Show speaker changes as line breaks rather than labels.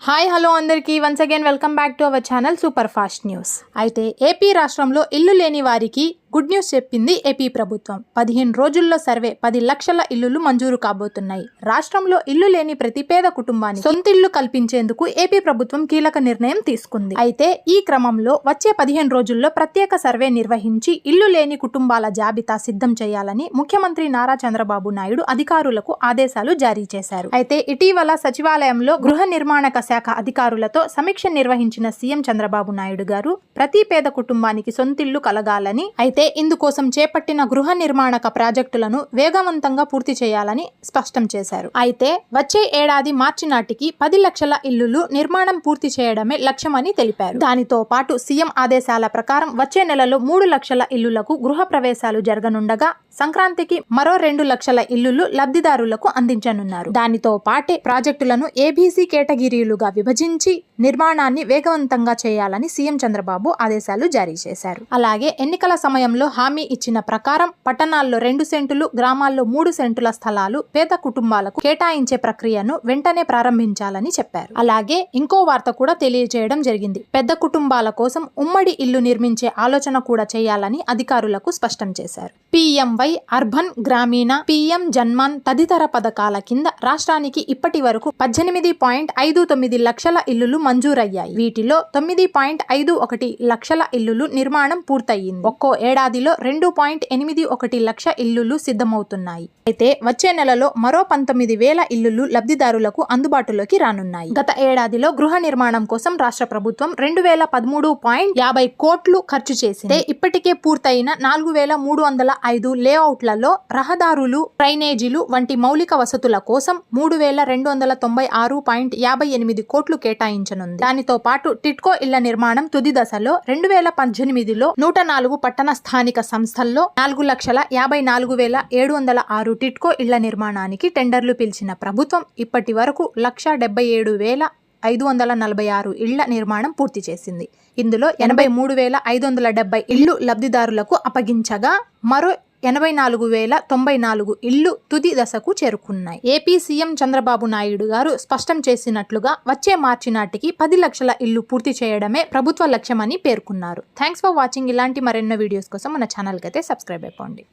Hi hello అందరికీ. Once again welcome back to our channel super fast news అయితే AP రాష్ట్రంలో ఇల్లు లేని వారికి గుడ్ న్యూస్ చెప్పింది ఏపీ ప్రభుత్వం. పదిహేను రోజుల్లో సర్వే పది లక్షల ఇల్లులు మంజూరు కాబోతున్నాయి. రాష్ట్రంలో ఇల్లు లేని ప్రతి పేద కుటుంబానికి సొంతిల్లు కల్పించేందుకు ఏపీ ప్రభుత్వం కీలక నిర్ణయం తీసుకుంది. అయితే ఈ క్రమంలో వచ్చే పదిహేను రోజుల్లో ప్రత్యేక సర్వే నిర్వహించి ఇల్లు లేని కుటుంబాల జాబితా సిద్ధం చేయాలని ముఖ్యమంత్రి నారా చంద్రబాబు నాయుడు అధికారులకు ఆదేశాలు జారీ చేశారు. అయితే ఇటీవల సచివాలయంలో గృహ నిర్మాణక శాఖ అధికారులతో సమీక్ష నిర్వహించిన సీఎం చంద్రబాబు నాయుడు గారు ప్రతి పేద కుటుంబానికి సొంతిల్లు కలగాలని అయితే ఇందుకోసం చేపట్టిన గృహ నిర్మాణక ప్రాజెక్టులను వేగవంతంగా పూర్తి చేయాలని స్పష్టం చేశారు. అయితే వచ్చే ఏడాది మార్చి నాటికి పది లక్షల ఇల్లులు నిర్మాణం పూర్తి చేయడమే లక్ష్యమని తెలిపారు. దానితో పాటు సీఎం ఆదేశాల ప్రకారం వచ్చే నెలలో మూడు లక్షల ఇల్లులకు గృహ ప్రవేశాలు జరగనుండగా సంక్రాంతికి మరో రెండు లక్షల ఇల్లులు లబ్ధిదారులకు అందించనున్నారు. దానితో పాటే ప్రాజెక్టులను ఏబీసీ కేటగిరీలుగా విభజించి నిర్మాణాన్ని వేగవంతంగా చేయాలని సీఎం చంద్రబాబు ఆదేశాలు జారీ చేశారు. అలాగే ఎన్నికల సమయం సమయంలో హామీ ఇచ్చిన ప్రకారం పట్టణాల్లో రెండు సెంటులు గ్రామాల్లో మూడు సెంటుల స్థలాలు పేద కుటుంబాలకు కేటాయించే ప్రక్రియను వెంటనే ప్రారంభించాలని చెప్పారు. అలాగే ఇంకో వార్త కూడా తెలియజేయడం జరిగింది. పెద్ద కుటుంబాల కోసం ఉమ్మడి ఇల్లు నిర్మించే ఆలోచన కూడా చేయాలని అధికారులకు స్పష్టం చేశారు. పిఎంవై అర్బన్ గ్రామీణ పిఎం జన్మాన్ తదితర పథకాల కింద రాష్ట్రానికి ఇప్పటి వరకు పద్దెనిమిది పాయింట్ ఐదు తొమ్మిది లక్షల ఇల్లులు మంజూరయ్యాయి. వీటిలో తొమ్మిది పాయింట్ ఐదు ఒకటి లక్షల ఇల్లులు నిర్మాణం పూర్తయింది. ఒక్కో ఏడాదిలో రెండు పాయింట్ ఎనిమిది ఒకటి లక్ష ఇల్లులు సిద్ధమవుతున్నాయి. అయితే వచ్చే నెలలో మరో పంతొమ్మిది వేల ఇల్లులు లబ్ధిదారులకు అందుబాటులోకి రానున్నాయి. గత ఏడాదిలో గృహ నిర్మాణం కోసం రాష్ట్ర ప్రభుత్వం రెండు వేల పదమూడు పాయింట్ యాభై కోట్లు ఖర్చు చేసింది. ఇప్పటికే పూర్తయిన నాలుగు వేల మూడు వందల ఐదు లేఅవుట్లలో రహదారులు డ్రైనేజీలు వంటి మౌలిక వసతుల కోసం మూడు వేల రెండు వందల తొంభై ఆరు పాయింట్ యాభై ఎనిమిది కోట్లు కేటాయించనుంది. దానితో పాటు టిట్కో ఇళ్ళ నిర్మాణం తుది దశలో రెండు వేల పద్దెనిమిదిలో నూట నాలుగు పట్టణ స్థానిక సంస్థల్లో నాలుగు లక్షల యాభై నాలుగు వేల ఏడు వందల ఆరు టిట్కో ఇళ్ళ నిర్మాణానికి టెండర్లు పిలిచిన ప్రభుత్వం ఇప్పటి వరకు లక్ష డెబ్బై ఏడు వేల ఐదు వందల నలభై ఆరు ఇళ్ళ నిర్మాణం పూర్తి చేసింది. ఇందులో ఎనభై మూడు వేల ఐదు వందల డెబ్బై ఇళ్ళు లబ్ధిదారులకు అప్పగించగా మరో ఎనభై నాలుగు వేల తొంభై నాలుగు ఇళ్ళు తుది దశకు చేరుకున్నాయి. ఏపీ సీఎం చంద్రబాబు నాయుడు గారు స్పష్టం చేసినట్లుగా వచ్చే మార్చి నాటికి పది లక్షల ఇల్లు పూర్తి చేయడమే ప్రభుత్వ లక్ష్యమని పేర్కొన్నారు. Thanks for watching. ఇలాంటి మరెన్నో వీడియోస్ కోసం మన ఛానల్కి అయితే సబ్స్క్రైబ్ అయిపోండి.